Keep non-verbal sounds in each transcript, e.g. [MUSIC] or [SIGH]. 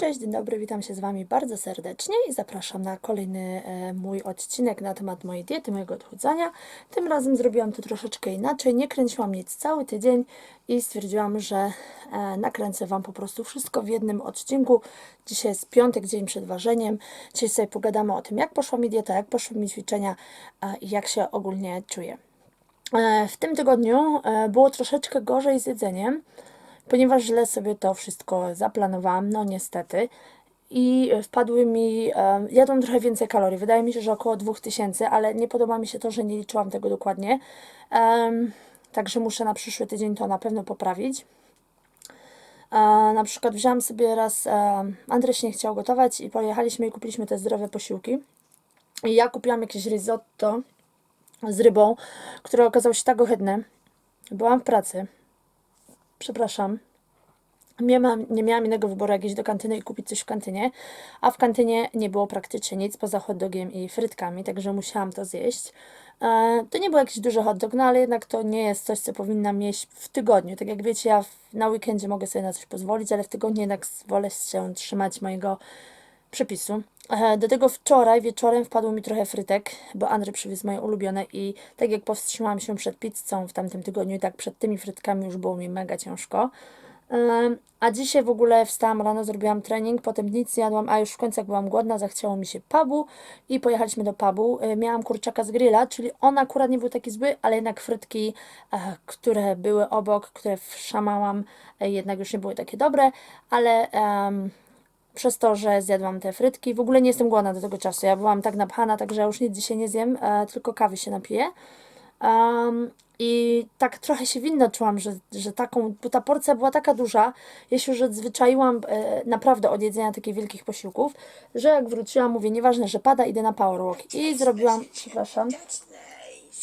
cześć, dzień dobry, witam się z Wami bardzo serdecznie i zapraszam na kolejny e, mój odcinek na temat mojej diety, mojego odchudzania. Tym razem zrobiłam to troszeczkę inaczej, nie kręciłam nic cały tydzień i stwierdziłam, że e, nakręcę Wam po prostu wszystko w jednym odcinku. Dzisiaj jest piątek, dzień przed ważeniem. Dzisiaj sobie pogadamy o tym, jak poszła mi dieta, jak poszły mi ćwiczenia i jak się ogólnie czuję. E, W tym tygodniu było troszeczkę gorzej z jedzeniem, ponieważ źle sobie to wszystko zaplanowałam, no niestety. I wpadły mi, e, jadłam trochę więcej kalorii, wydaje mi się, że około 2000, ale nie podoba mi się to, że nie liczyłam tego dokładnie. Em, Także muszę na przyszły tydzień to na pewno poprawić. E, na przykład wziąłam sobie raz, e, Andrzej nie chciał gotować i pojechaliśmy i kupiliśmy te zdrowe posiłki. I ja kupiłam jakieś risotto z rybą, które okazało się tak ohydne. Byłam w pracy. Przepraszam. Nie, mam, nie miałam innego wyboru, jak iść do kantyny i kupić coś w kantynie, a w kantynie nie było praktycznie nic poza hot dogiem i frytkami, także musiałam to zjeść. E, to nie był jakiś duży hot dog, no ale jednak to nie jest coś, co powinnam jeść w tygodniu. Tak jak wiecie, ja na weekendzie mogę sobie na coś pozwolić, ale w tygodniu jednak wolę się trzymać mojego przepisu. E, Do tego wczoraj wieczorem wpadło mi trochę frytek, bo Andrzej przywiózł moje ulubione i tak jak powstrzymałam się przed pizzą w tamtym tygodniu, tak przed tymi frytkami już było mi mega ciężko. A dzisiaj w ogóle wstałam rano, zrobiłam trening, potem nic nie jadłam, a już w końcu jak byłam głodna, zachciało mi się pubu i pojechaliśmy do pubu. E, Miałam kurczaka z grilla, czyli on akurat nie był taki zły, ale jednak frytki, e, które były obok, które wszamałam, e, jednak już nie były takie dobre, ale em, przez to, że zjadłam te frytki. W ogóle nie jestem głodna do tego czasu. Ja byłam tak napchana, także już nic dzisiaj nie zjem, tylko kawy się napiję. Um, I tak trochę się winna czułam, że, że taką, bo ta porcja była taka duża, ja się już odzwyczaiłam e, naprawdę od jedzenia takich wielkich posiłków, że jak wróciłam, mówię, nieważne, że pada, idę na powerwalk. I zrobiłam, przepraszam,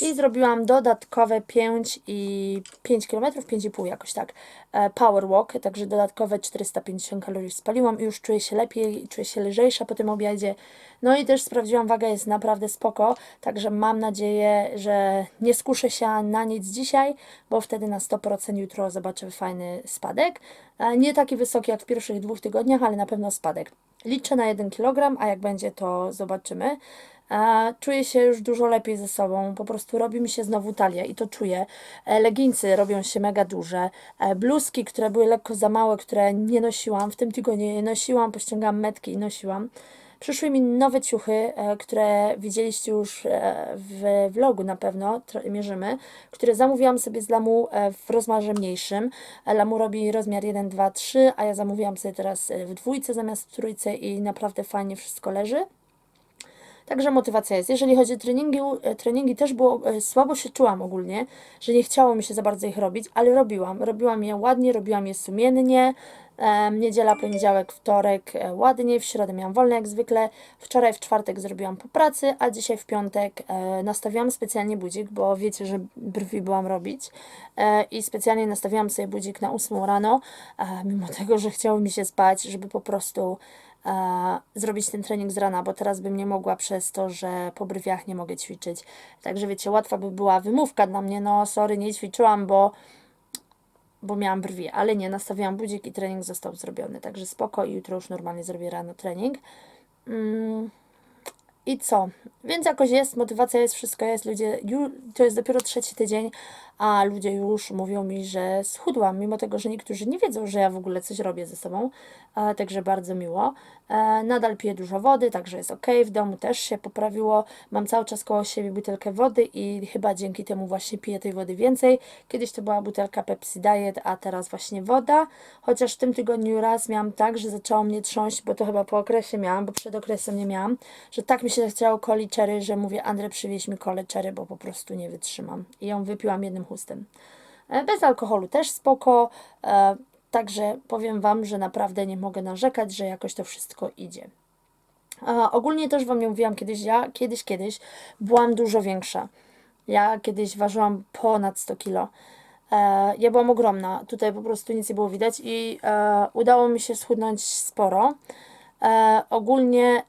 i zrobiłam dodatkowe 5 i 5 km, 5,5 jakoś tak. e, Power walk, także dodatkowe 450 kalorii spaliłam i już czuję się lepiej, czuję się lżejsza po tym obiadzie. No i też sprawdziłam, waga jest naprawdę spoko, także mam nadzieję, że nie skuszę się na nic dzisiaj, bo wtedy na 100% jutro zobaczę fajny spadek. E, Nie taki wysoki jak w pierwszych dwóch tygodniach, ale na pewno spadek. Liczę na 1 kg, a jak będzie, to zobaczymy. Czuję się już dużo lepiej ze sobą, po prostu robi mi się znowu talia i to czuję. E, Leginsy robią się mega duże. E, Bluzki, które były lekko za małe, które nie nosiłam, w tym tygodniu je nosiłam, pościągałam metki i nosiłam. Przyszły mi nowe ciuchy, e, które widzieliście już e, w vlogu na pewno, mierzymy, które zamówiłam sobie z Lamu w rozmiarze mniejszym. Lamu robi rozmiar 1, 2, 3, a ja zamówiłam sobie teraz w dwójce zamiast w trójce i naprawdę fajnie wszystko leży. Także motywacja jest. Jeżeli chodzi o treningi, e, treningi też było, e, słabo się czułam ogólnie, że nie chciało mi się za bardzo ich robić, ale robiłam. Robiłam je ładnie, robiłam je sumiennie. Niedziela, poniedziałek, wtorek e, ładnie, w środę miałam wolne jak zwykle. Wczoraj w czwartek zrobiłam po pracy, a dzisiaj w piątek nastawiłam specjalnie budzik, bo wiecie, że brwi byłam robić. I specjalnie nastawiłam sobie budzik na 8 rano, mimo tego, że chciało mi się spać, żeby po prostu zrobić ten trening z rana, bo teraz bym nie mogła przez to, że po brwiach nie mogę ćwiczyć. Także wiecie, łatwa by była wymówka dla mnie, no sorry, nie ćwiczyłam, bo, bo miałam brwi, ale nie, nastawiłam budzik i trening został zrobiony, także spoko i jutro już normalnie zrobię rano trening. Mm. I co? Więc jakoś jest, motywacja jest, wszystko jest. Ludzie, to jest dopiero trzeci tydzień, a ludzie już mówią mi, że schudłam, mimo tego, że niektórzy nie wiedzą, że ja w ogóle coś robię ze sobą. E, także bardzo miło. E, nadal piję dużo wody, także jest ok. W domu też się poprawiło. Mam cały czas koło siebie butelkę wody i chyba dzięki temu właśnie piję tej wody więcej. Kiedyś to była butelka Pepsi Diet, a teraz właśnie woda. Chociaż w tym tygodniu raz miałam tak, że zaczęło mnie trząść, bo to chyba po okresie miałam, bo przed okresem nie miałam, że tak mi się chciało coli cherry, że mówię, Andrzej przywieź mi kolę cherry, bo po prostu nie wytrzymam. I ją wypiłam jednym chustem. E, Bez alkoholu też spoko. Także powiem Wam, że naprawdę nie mogę narzekać, że jakoś to wszystko idzie. A ogólnie też Wam nie mówiłam kiedyś, ja kiedyś, kiedyś byłam dużo większa. Ja kiedyś ważyłam ponad 100 kilo. E, ja byłam ogromna, tutaj po prostu nic nie było widać i e, udało mi się schudnąć sporo. E, ogólnie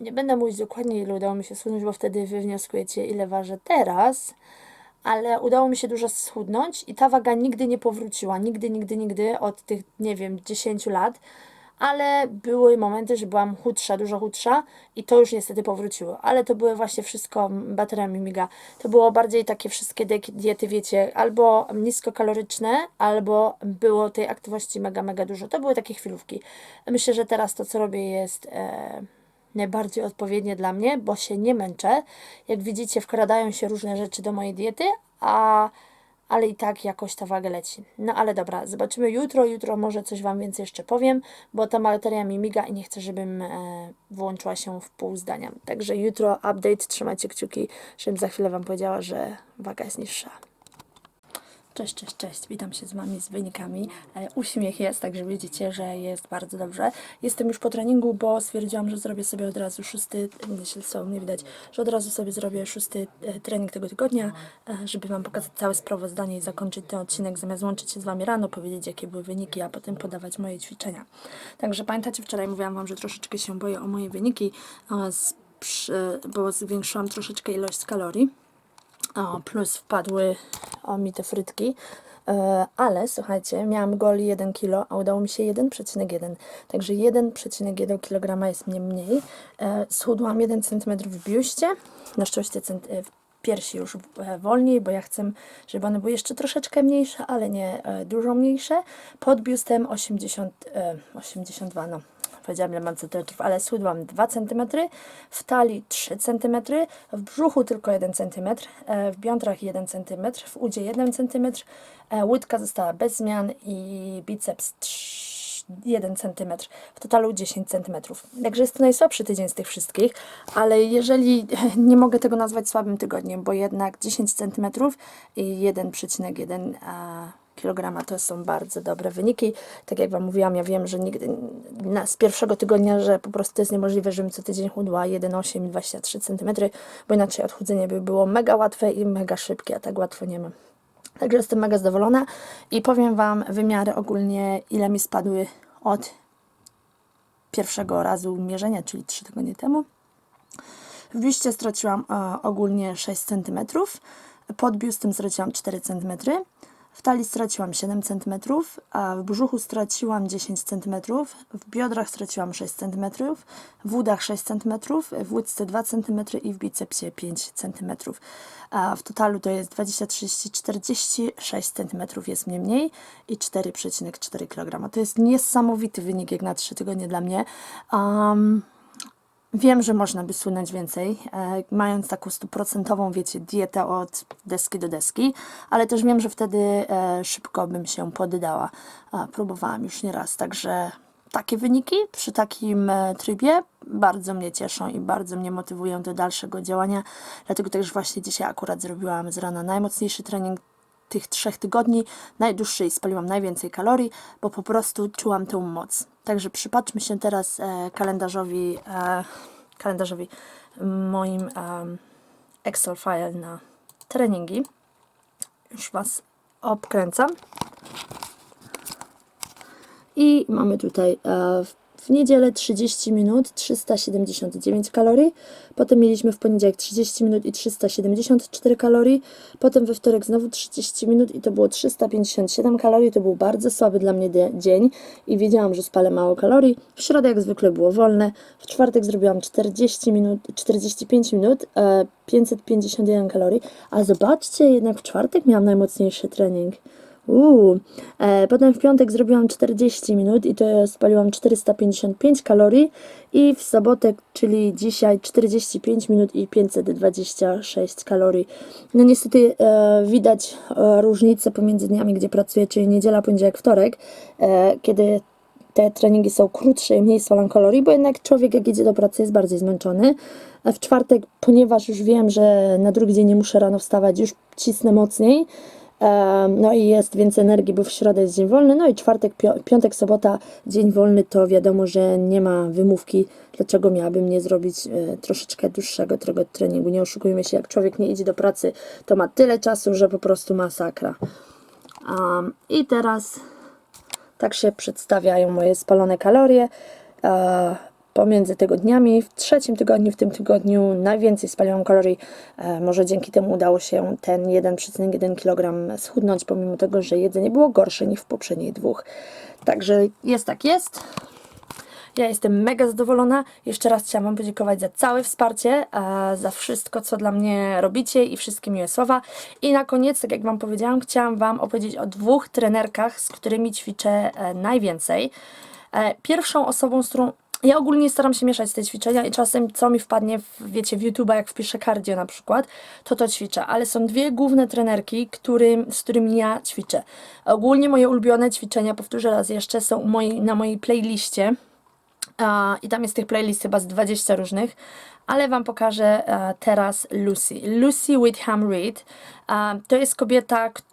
nie będę mówić dokładnie, ile udało mi się schudnąć, bo wtedy wy wnioskujecie, ile ważę teraz. Ale udało mi się dużo schudnąć i ta waga nigdy nie powróciła. Nigdy, nigdy, nigdy od tych, nie wiem, 10 lat. Ale były momenty, że byłam chudsza, dużo chudsza i to już niestety powróciło. Ale to były właśnie wszystko bateria Mimiga. To było bardziej takie wszystkie diety, wiecie, albo niskokaloryczne, albo było tej aktywności mega, mega dużo. To były takie chwilówki. Myślę, że teraz to, co robię, jest e, najbardziej odpowiednie dla mnie, bo się nie męczę. Jak widzicie, wkradają się różne rzeczy do mojej diety, a ale i tak jakoś ta waga leci. No ale dobra, zobaczymy jutro. Jutro może coś Wam więcej jeszcze powiem, bo ta bateria mi miga i nie chcę, żebym e, włączyła się w pół zdania. Także jutro update, trzymajcie kciuki, żebym za chwilę Wam powiedziała, że waga jest niższa. Cześć, cześć, cześć. Witam się z Wami z wynikami. E, Uśmiech jest, także widzicie, że jest bardzo dobrze. Jestem już po treningu, bo stwierdziłam, że zrobię sobie od razu szósty, jeśli są mnie widać, że od razu sobie zrobię szósty e, trening tego tygodnia, e, żeby Wam pokazać całe sprawozdanie i zakończyć ten odcinek, zamiast łączyć się z Wami rano, powiedzieć jakie były wyniki, a potem podawać moje ćwiczenia. Także pamiętacie, wczoraj mówiłam Wam, że troszeczkę się boję o moje wyniki, bo zwiększyłam troszeczkę ilość kalorii. Plus wpadły o mi te frytki. E, ale słuchajcie, miałam goli 1 kg, a udało mi się 1,1. Także 1,1 kg jest mnie mniej. E, schudłam 1 cm w biuście, na szczęście cent- e, w piersi już wolniej, bo ja chcę, żeby one były jeszcze troszeczkę mniejsze, ale nie dużo mniejsze. Pod biustem 80, e, 82, no powiedziałam ile mam centymetrów, ale schudłam 2 cm, w talii 3 cm, w brzuchu tylko 1 cm, e, w biodrach 1 cm, w udzie 1 cm, e, łydka została bez zmian i biceps 3, 1 cm, w totalu 10 cm. Także jest to najsłabszy tydzień z tych wszystkich, ale jeżeli [LAUGHS] nie mogę tego nazwać słabym tygodniem, bo jednak 10 cm i 1,1 kilograma to są bardzo dobre wyniki. Tak jak Wam mówiłam, ja wiem, że nigdy na, z pierwszego tygodnia, że po prostu jest niemożliwe, żebym co tydzień chudła 1,8 i 23 cm, bo inaczej odchudzenie by było mega łatwe i mega szybkie, a tak łatwo nie mam. Także jestem mega zadowolona i powiem Wam wymiary ogólnie, ile mi spadły od pierwszego razu mierzenia, czyli 3 tygodnie temu. W biuście straciłam e, ogólnie 6 cm, pod biustem straciłam 4 cm, w talii straciłam 7 cm, a w brzuchu straciłam 10 cm, w biodrach straciłam 6 cm, w udach 6 cm, w łydce 2 cm i w bicepsie 5 cm. A w totalu to jest 20, 30, 46 cm jest mnie mniej i 4,4 kg. To jest niesamowity wynik jak na 3 tygodnie dla mnie. Um, Wiem, że można by sunąć więcej, e, mając taką stuprocentową, wiecie, dietę od deski do deski, ale też wiem, że wtedy e, szybko bym się poddała. A, próbowałam już nieraz, także takie wyniki przy takim e, trybie bardzo mnie cieszą i bardzo mnie motywują do dalszego działania. Dlatego też właśnie dzisiaj akurat zrobiłam z rana najmocniejszy trening tych trzech tygodni, najdłuższy i spaliłam najwięcej kalorii, bo po prostu czułam tą moc. Także przypatrzmy się teraz e, kalendarzowi, e, kalendarzowi moim e, Excel file na treningi. Już Was obkręcam. I mamy tutaj e, w- niedzielę 30 minut 379 kalorii. Potem mieliśmy w poniedziałek 30 minut i 374 kalorii. Potem we wtorek znowu 30 minut i to było 357 kalorii. To był bardzo słaby dla mnie dzień i wiedziałam, że spalę mało kalorii. W środę jak zwykle było wolne. W czwartek zrobiłam 40 minut, 45 minut, e, 551 kalorii. A zobaczcie, jednak w czwartek miałam najmocniejszy trening. Uuu. E, potem w piątek zrobiłam 40 minut i to spaliłam 455 kalorii i w sobotę, czyli dzisiaj 45 minut i 526 kalorii. No niestety e, widać e, różnicę pomiędzy dniami, gdzie pracuję, czyli niedziela, poniedziałek, wtorek, e, kiedy te treningi są krótsze i mniej spalam kalorii, bo jednak człowiek jak idzie do pracy jest bardziej zmęczony. A w czwartek, ponieważ już wiem, że na drugi dzień nie muszę rano wstawać, już cisnę mocniej. No i jest więcej energii, bo w środę jest dzień wolny. No i czwartek, piątek, sobota, dzień wolny, to wiadomo, że nie ma wymówki, dlaczego miałabym nie zrobić e, troszeczkę dłuższego tego treningu. Nie oszukujmy się, jak człowiek nie idzie do pracy, to ma tyle czasu, że po prostu masakra. Um, I teraz tak się przedstawiają moje spalone kalorie. E, pomiędzy tygodniami. W trzecim tygodniu, w tym tygodniu najwięcej spaliłam kalorii. E, może dzięki temu udało się ten 1,1 kg schudnąć, pomimo tego, że jedzenie było gorsze niż w poprzednich dwóch. Także jest tak jest. Ja jestem mega zadowolona. Jeszcze raz chciałam Wam podziękować za całe wsparcie, e, za wszystko, co dla mnie robicie i wszystkie miłe słowa. I na koniec, tak jak Wam powiedziałam, chciałam Wam opowiedzieć o dwóch trenerkach, z którymi ćwiczę e, najwięcej. Pierwszą osobą, z którą ja ogólnie staram się mieszać te ćwiczenia i czasem co mi wpadnie, w, wiecie, w YouTube'a, jak wpiszę cardio na przykład, to to ćwiczę, ale są dwie główne trenerki, którym, z którymi ja ćwiczę. Ogólnie moje ulubione ćwiczenia, powtórzę raz jeszcze, są mojej, na mojej playliście, I tam jest tych playlist chyba z 20 różnych, ale Wam pokażę e, teraz Lucy. Lucy Whitham Reid e, to jest kobieta, która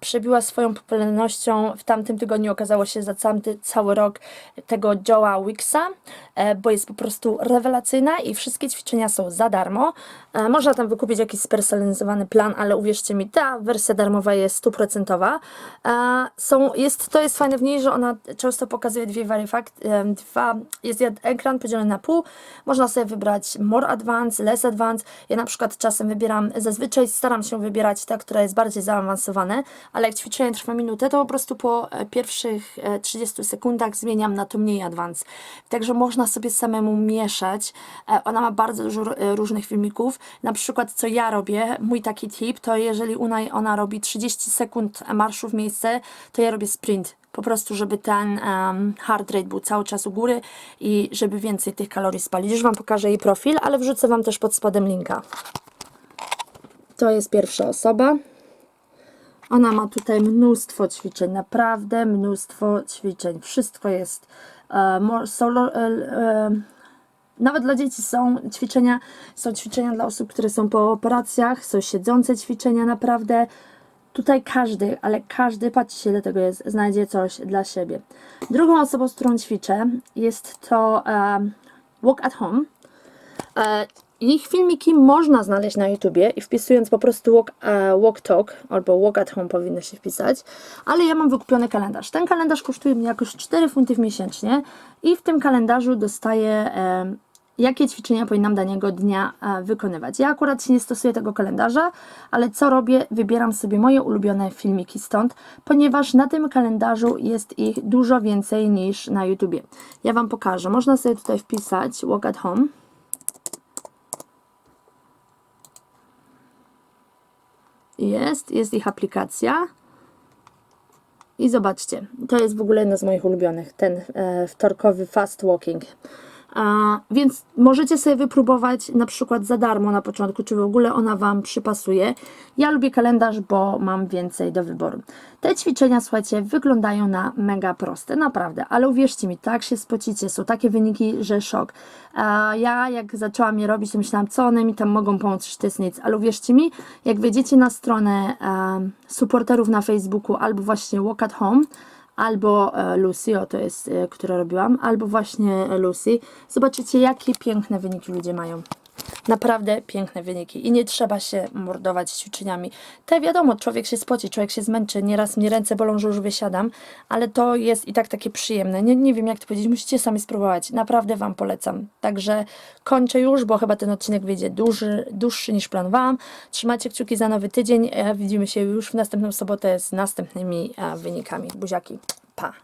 przebiła swoją popularnością. W tamtym tygodniu okazało się za cały, cały rok tego Joe'a Wixa, e, bo jest po prostu rewelacyjna i wszystkie ćwiczenia są za darmo. E, można tam wykupić jakiś spersonalizowany plan, ale uwierzcie mi, ta wersja darmowa jest stuprocentowa. E, Są, jest, to jest fajne w niej, że ona często pokazuje dwie wariefakt, e, dwa, jest ekran podzielony na pół. Można sobie wybrać more advanced, less advanced. Ja na przykład czasem wybieram, zazwyczaj staram się wybierać ta, która jest bardziej ale jak ćwiczenie trwa minutę, to po prostu po e, pierwszych e, 30 sekundach zmieniam na to mniej advanced. Także można sobie samemu mieszać. E, Ona ma bardzo dużo e, różnych filmików. Na przykład co ja robię, mój taki tip, to jeżeli ona, ona robi 30 sekund marszu w miejsce, to ja robię sprint. Po prostu, żeby ten um, rate był cały czas u góry i żeby więcej tych kalorii spalić. Już Wam pokażę jej profil, ale wrzucę Wam też pod spodem linka. To jest pierwsza osoba. Ona ma tutaj mnóstwo ćwiczeń, naprawdę mnóstwo ćwiczeń. Wszystko jest e, e, e, nawet dla dzieci są ćwiczenia, są ćwiczenia dla osób, które są po operacjach, są siedzące ćwiczenia, naprawdę. Tutaj każdy, ale każdy, patrzcie ile tego jest, znajdzie coś dla siebie. Drugą osobą, z którą ćwiczę, jest to e, Walk at Home. Ich filmiki można znaleźć na YouTubie i wpisując po prostu walk, e, walk Talk albo Walk at Home powinno się wpisać, ale ja mam wykupiony kalendarz. Ten kalendarz kosztuje mi jakoś 4 funty miesięcznie i w tym kalendarzu dostaję e, jakie ćwiczenia powinnam danego dnia e, wykonywać. Ja akurat się nie stosuję tego kalendarza, ale co robię? Wybieram sobie moje ulubione filmiki stąd, ponieważ na tym kalendarzu jest ich dużo więcej niż na YouTubie. Ja Wam pokażę. Można sobie tutaj wpisać Walk at Home. Jest, jest ich aplikacja. I zobaczcie, to jest w ogóle jedno z moich ulubionych, ten e, wtorkowy fast walking. Więc możecie sobie wypróbować na przykład za darmo na początku, czy w ogóle ona Wam przypasuje. Ja lubię kalendarz, bo mam więcej do wyboru. Te ćwiczenia, słuchajcie, wyglądają na mega proste, naprawdę, ale uwierzcie mi, tak się spocicie, są takie wyniki, że szok. Ja jak zaczęłam je robić, to myślałam, co one mi tam mogą pomóc, że to jest nic, ale uwierzcie mi, jak wejdziecie na stronę supporterów na Facebooku albo właśnie Walk at Home, albo e, Lucy, o to jest, e, które robiłam, albo właśnie Lucy. Zobaczycie, jakie piękne wyniki ludzie mają. Naprawdę piękne wyniki i nie trzeba się mordować ćwiczeniami. Te wiadomo, człowiek się spoci, człowiek się zmęczy, nieraz mnie ręce bolą, że już wysiadam, ale to jest i tak takie przyjemne. Nie, nie wiem jak to powiedzieć, musicie sami spróbować. Naprawdę Wam polecam. Także kończę już, bo chyba ten odcinek wyjdzie duży, dłuższy niż planowałam. Trzymajcie kciuki za nowy tydzień. E, Widzimy się już w następną sobotę z następnymi e, wynikami. Buziaki. Pa!